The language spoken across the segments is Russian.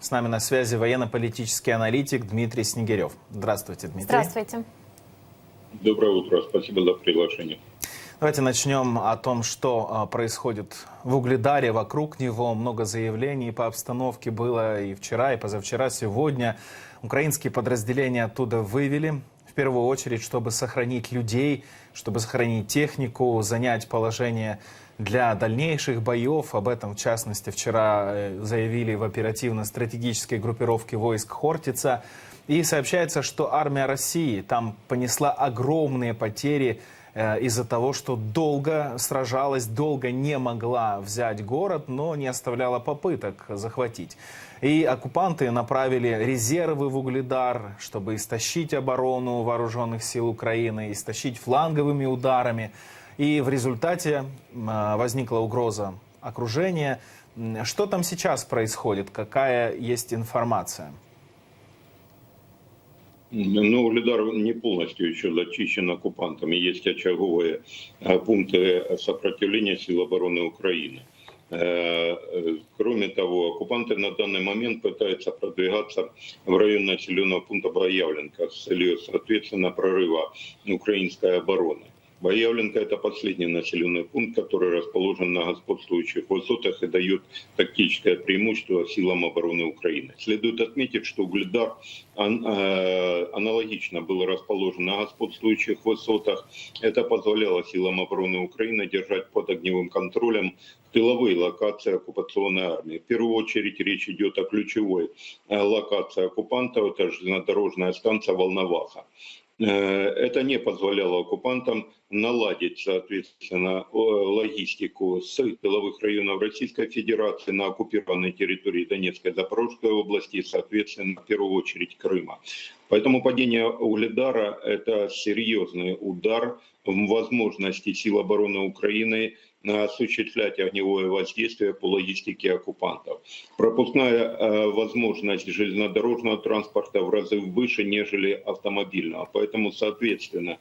С нами на связи военно-политический аналитик Дмитрий Снегирев. Здравствуйте, Дмитрий. Здравствуйте. Доброе утро, спасибо за приглашение. Давайте начнем о том, что а, происходит в Угледаре, вокруг него. Много заявлений по обстановке было и вчера, и позавчера, сегодня. Украинские подразделения оттуда вывели, в первую очередь, чтобы сохранить людей, чтобы сохранить технику, занять положение для дальнейших боев. Об этом, в частности, вчера э, заявили в оперативно-стратегической группировке войск Хортица. И сообщается, что армия России там понесла огромные потери э, из-за того, что долго сражалась, долго не могла взять город, но не оставляла попыток захватить. И оккупанты направили резервы в Угледар, чтобы истощить оборону вооруженных сил Украины, истощить фланговыми ударами. И в результате м, возникла угроза окружения. Что там сейчас происходит? Какая есть информация? Ну, Угледар не полностью еще зачищен оккупантами. Есть очаговые э, пункты сопротивления сил обороны Украины. Э, э, Кроме того, оккупанты на данный момент пытаются продвигаться в район населенного пункта Боявленко с целью, соответственно, прорыва украинской обороны. Боявленко – это последний населенный пункт, который расположен на господствующих высотах и дает тактическое преимущество силам обороны Украины. Следует отметить, что Угледар э, аналогично был расположен на господствующих высотах. Это позволяло силам обороны Украины держать под огневым контролем тыловые локации оккупационной армии. В первую очередь речь идет о ключевой э, локации оккупантов, это железнодорожная станция Волноваха. Э, Это не позволяло оккупантам наладить, соответственно, логистику с тыловых районов Российской Федерации на оккупированной территории Донецкой Запорожской области соответственно, в первую очередь Крыма. Поэтому падение Угледара – это серьезный удар в возможности сил обороны Украины осуществлять огневое воздействие по логистике оккупантов. Пропускная э, возможность железнодорожного транспорта в разы выше, нежели автомобильного. Поэтому, соответственно,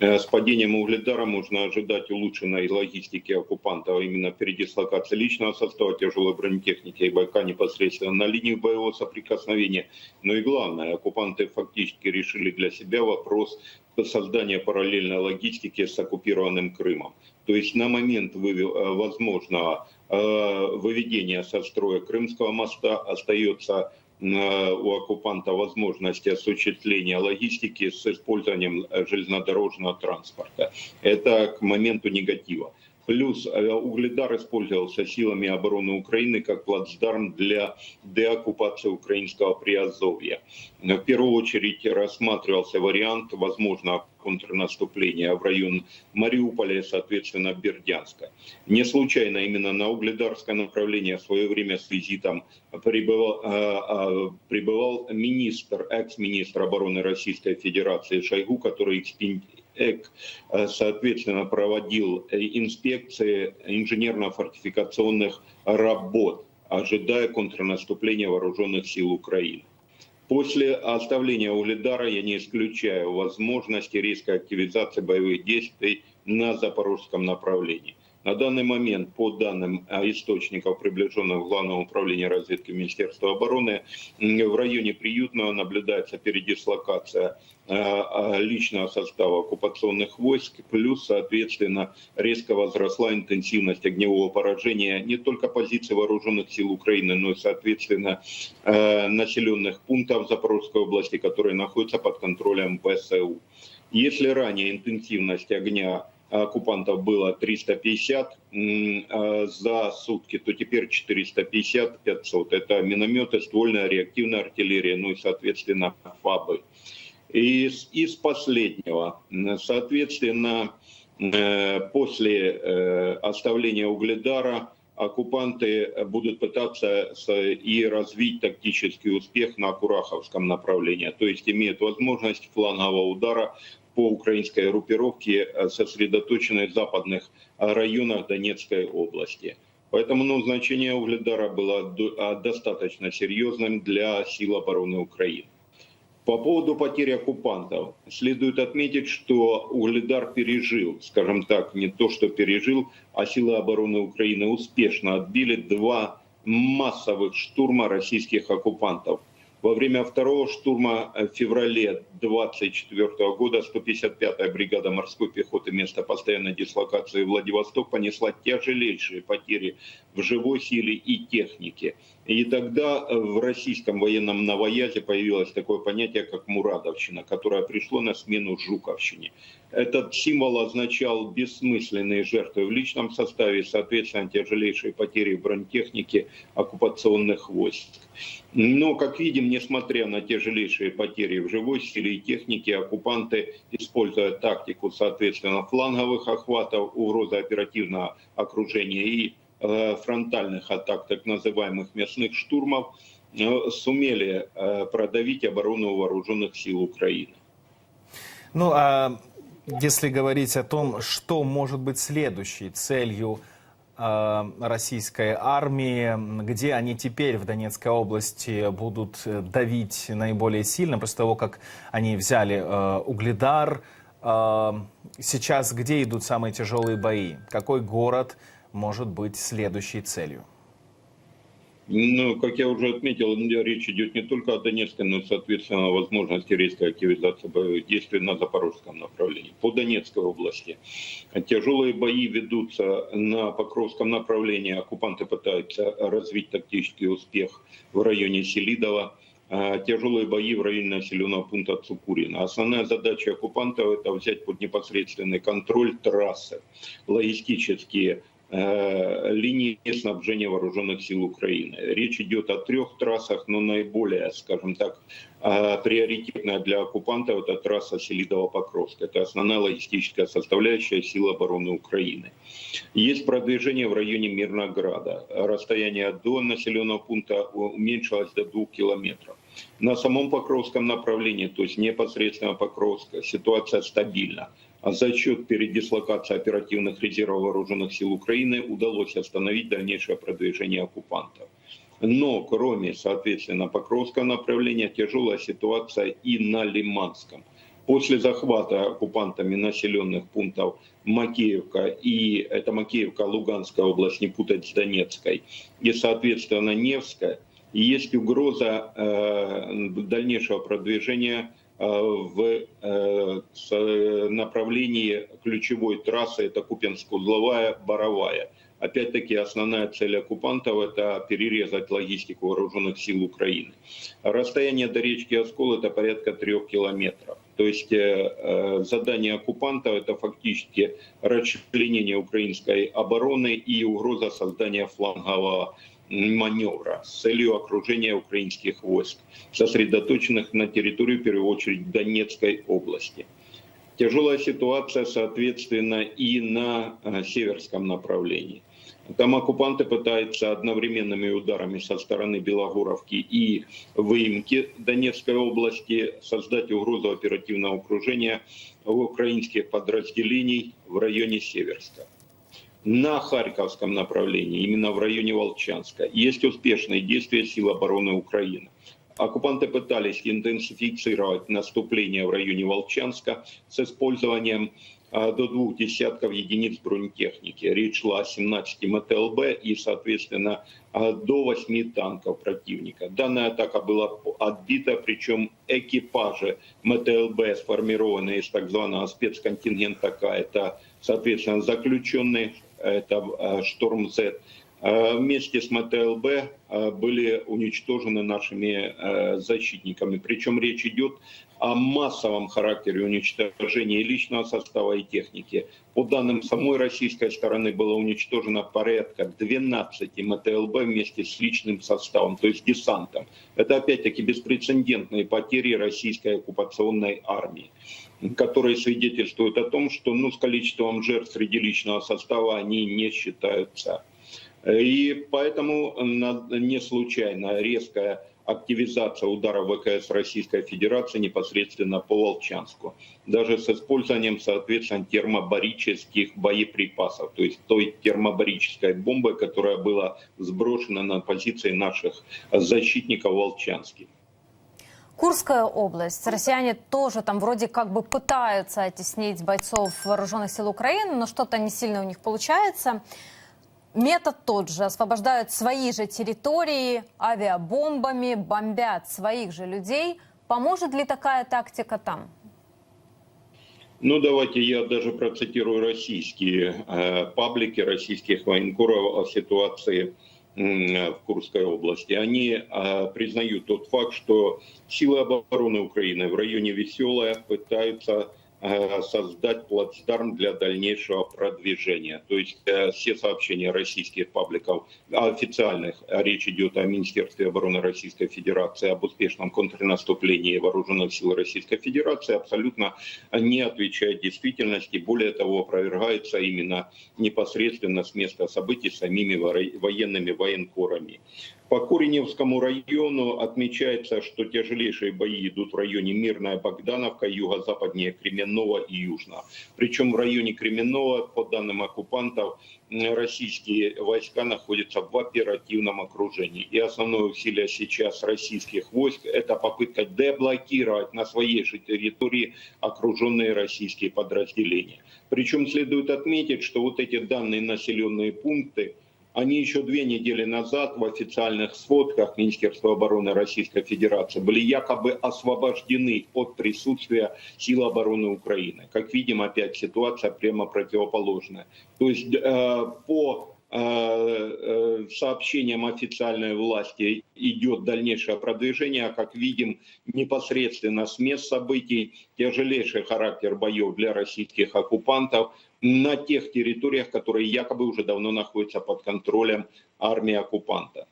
э, с падением Угледара можно ожидать улучшенной логистики оккупантов, а именно передислокации личного состава тяжелой бронетехники и бойка непосредственно на линии боевого соприкосновения. Но и главное, оккупанты фактически решили для себя вопрос создания параллельной логистики с оккупированным Крымом. То есть на момент э, возможного э, выведения со строя Крымского моста остается э, у оккупанта возможность осуществления логистики с использованием железнодорожного транспорта. Это к моменту негатива. Плюс э, Угледар использовался силами обороны Украины как плацдарм для деоккупации украинского Приазовья. В первую очередь рассматривался вариант возможного контрнаступления в район Мариуполя и, соответственно, Бердянска. Не случайно именно на Угледарское направление в свое время с визитом прибывал, э, э, прибывал министр, экс-министр обороны Российской Федерации Шойгу, который ЭК, э, соответственно, проводил э, инспекции инженерно-фортификационных работ, ожидая контрнаступления вооруженных сил Украины. После оставления Угледара я не исключаю возможности резкой активизации боевых действий на запорожском направлении. На данный момент, по данным а, источников, приближенных к Главному управлению разведки Министерства обороны, в районе Приютного наблюдается передислокация а, а, личного состава оккупационных войск, плюс, соответственно, резко возросла интенсивность огневого поражения не только позиций вооруженных сил Украины, но и, соответственно, населенных пунктов Запорожской области, которые находятся под контролем ВСУ. Если ранее интенсивность огня оккупантов было 350 м, э, за сутки, то теперь 450-500. Это минометы, ствольная реактивная артиллерия, ну и, соответственно, ФАБы. Из, из последнего, соответственно, э, после э, оставления Угледара оккупанты будут пытаться и развить тактический успех на Кураховском направлении, то есть имеют возможность флангового удара по украинской группировке, э, сосредоточенной в западных э, районах Донецкой области. Поэтому ну, значение Угледара было а, достаточно серьезным для сил обороны Украины. По поводу потери оккупантов. Следует отметить, что Угледар пережил, скажем так, не то что пережил, а силы обороны Украины успешно отбили два массовых штурма российских оккупантов. Во время второго штурма в феврале 24 года 155-я бригада морской пехоты место постоянной дислокации Владивосток понесла тяжелейшие потери в живой силе и технике. И тогда в российском военном новоязе появилось такое понятие, как Мурадовщина, которое пришло на смену Жуковщине. Этот символ означал бессмысленные жертвы в личном составе, соответственно, тяжелейшие потери в бронетехнике оккупационных войск. Но, как видим, несмотря на тяжелейшие потери в живой силе и технике, оккупанты, используя тактику, соответственно, фланговых охватов, угрозы оперативного окружения и э, фронтальных атак, так называемых мясных штурмов, э, сумели э, продавить оборону вооруженных сил Украины. Ну, а если говорить о том, что может быть следующей целью э, российской армии, где они теперь в Донецкой области будут э, давить наиболее сильно, после того, как они взяли э, Угледар, э, сейчас где идут самые тяжелые бои? Какой город может быть следующей целью? Ну, как я уже отметил, речь идет не только о Донецке, но и, соответственно, о возможности резкой активизации боевых действий на запорожском направлении. По Донецкой области тяжелые бои ведутся на Покровском направлении. Оккупанты пытаются развить тактический успех в районе Селидова. А Тяжелые бои в районе населенного пункта Цукурина. Основная задача оккупантов – это взять под непосредственный контроль трассы, логистические линии снабжения вооруженных сил Украины. Речь идет о трех трассах, но наиболее, скажем так, э, приоритетная для оккупантов это трасса Селидово-Покровск. Это основная логистическая составляющая сил обороны Украины. Есть продвижение в районе Мирнограда. Расстояние до населенного пункта уменьшилось до двух километров. На самом Покровском направлении, то есть непосредственно Покровска, ситуация стабильна. А за счет передислокации оперативных резервов вооруженных сил Украины удалось остановить дальнейшее продвижение оккупантов. Но кроме, соответственно, Покровского направления, тяжелая ситуация и на Лиманском. После захвата оккупантами населенных пунктов Макеевка, и это Макеевка, Луганская область, не путать с Донецкой, и, соответственно, Невская, есть угроза э, дальнейшего продвижения в э, с- направлении ключевой трассы, это Купенск-Узловая, Боровая. Опять-таки основная цель оккупантов – это перерезать логистику вооруженных сил Украины. Расстояние до речки Оскол – это порядка трех километров. То есть э, э, задание оккупантов – это фактически расчленение украинской обороны и угроза создания флангового маневра с целью окружения украинских войск, сосредоточенных на территории, в первую очередь, Донецкой области. Тяжелая ситуация, соответственно, и на э, северском направлении. Там оккупанты пытаются одновременными ударами со стороны Белогоровки и выемки Донецкой области создать угрозу оперативного окружения украинских подразделений в районе Северска на Харьковском направлении, именно в районе Волчанска, есть успешные действия сил обороны Украины. Оккупанты пытались интенсифицировать наступление в районе Волчанска с использованием а, до двух десятков единиц бронетехники. Речь шла о 17 МТЛБ и, соответственно, а, до 8 танков противника. Данная атака была отбита, причем экипажи МТЛБ, сформированные из так званого спецконтингента К, это, соответственно, заключенные, это а, Шторм З, а, вместе с МТЛБ а, были уничтожены нашими защитниками. Причем речь идет о массовом характере уничтожения личного состава и техники. По данным самой российской стороны было уничтожено порядка 12 МТЛБ вместе с личным составом, то есть десантом. Это опять-таки беспрецедентные потери российской оккупационной армии которые свидетельствуют о том, что ну, с количеством жертв среди личного состава они не считаются. И поэтому не случайно резкая активизация удара ВКС Российской Федерации непосредственно по Волчанску. Даже с использованием, соответственно, термобарических боеприпасов, то есть той термобарической бомбы, которая была сброшена на позиции наших защитников в Волчанске. Курская область. Россияне тоже там вроде как бы пытаются оттеснить бойцов вооруженных сил Украины, но что-то не сильно у них получается. Метод тот же. Освобождают свои же территории авиабомбами, бомбят своих же людей. Поможет ли такая тактика там? Ну, давайте я даже процитирую российские э, паблики российских военкоров о ситуации в Курской области. Они э, признают тот факт, что силы обороны Украины в районе Веселая пытаются создать плацдарм для дальнейшего продвижения. То есть э, все сообщения российских пабликов, официальных, а речь идет о Министерстве обороны Российской Федерации, об успешном контрнаступлении вооруженных сил Российской Федерации, абсолютно не отвечает действительности. Более того, опровергается именно непосредственно с места событий самими военными военкорами. По Куреневскому району отмечается, что тяжелейшие бои идут в районе Мирная Богдановка, юго-западнее Кременного и Южно. Причем в районе Кременного, по данным оккупантов, российские войска находятся в оперативном окружении. И основное усилие сейчас российских войск – это попытка деблокировать на своей же территории окруженные российские подразделения. Причем следует отметить, что вот эти данные населенные пункты – они еще две недели назад в официальных сводках Министерства обороны Российской Федерации были якобы освобождены от присутствия сил обороны Украины. Как видим, опять ситуация прямо противоположная. То есть э, по э, э, сообщениям официальной власти идет дальнейшее продвижение, а как видим непосредственно с мест событий тяжелейший характер боев для российских оккупантов на тех территориях, которые якобы уже давно находятся под контролем армии оккупанта.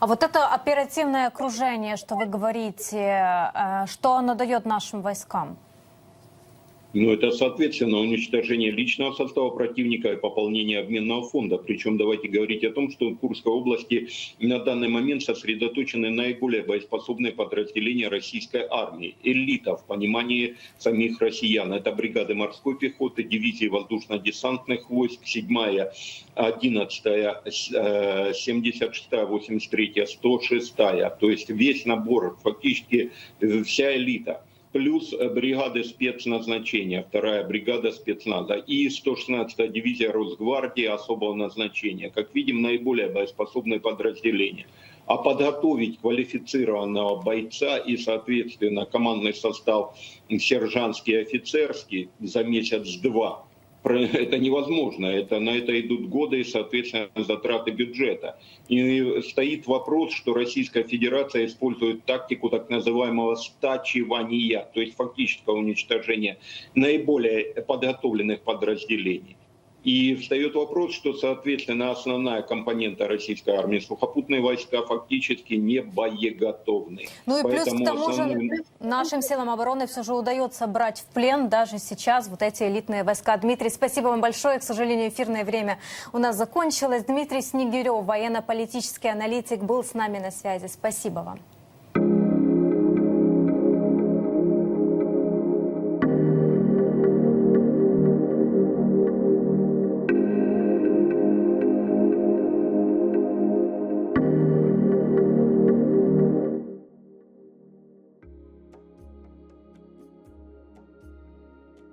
А вот это оперативное окружение, что вы говорите, э, что оно дает нашим войскам? Ну, это, соответственно, уничтожение личного состава противника и пополнение обменного фонда. Причем давайте говорить о том, что в Курской области на данный момент сосредоточены наиболее боеспособные подразделения российской армии. Элита в понимании самих россиян. Это бригады морской пехоты, дивизии воздушно-десантных войск, 7-я, 11-я, э, 76-я, 83-я, 106-я. То есть весь набор, фактически э, вся элита плюс э, бригады спецназначения, вторая бригада спецназа и 116-я дивизия Росгвардии особого назначения. Как видим, наиболее боеспособные подразделения. А подготовить квалифицированного бойца и, соответственно, командный состав сержантский и офицерский за месяц-два это невозможно. Это, на это идут годы и, соответственно, затраты бюджета. И стоит вопрос, что Российская Федерация использует тактику так называемого стачивания, то есть фактического уничтожения наиболее подготовленных подразделений. И встает вопрос, что, соответственно, основная компонента российской армии, сухопутные войска, фактически не боеготовны. Ну и плюс к Поэтому тому же основным- нашим силам обороны все же удается брать в плен даже сейчас вот эти элитные войска. Дмитрий, спасибо вам большое. К сожалению, эфирное время у нас закончилось. Дмитрий Снегирев, военно-политический аналитик, был с нами на связи. Спасибо вам.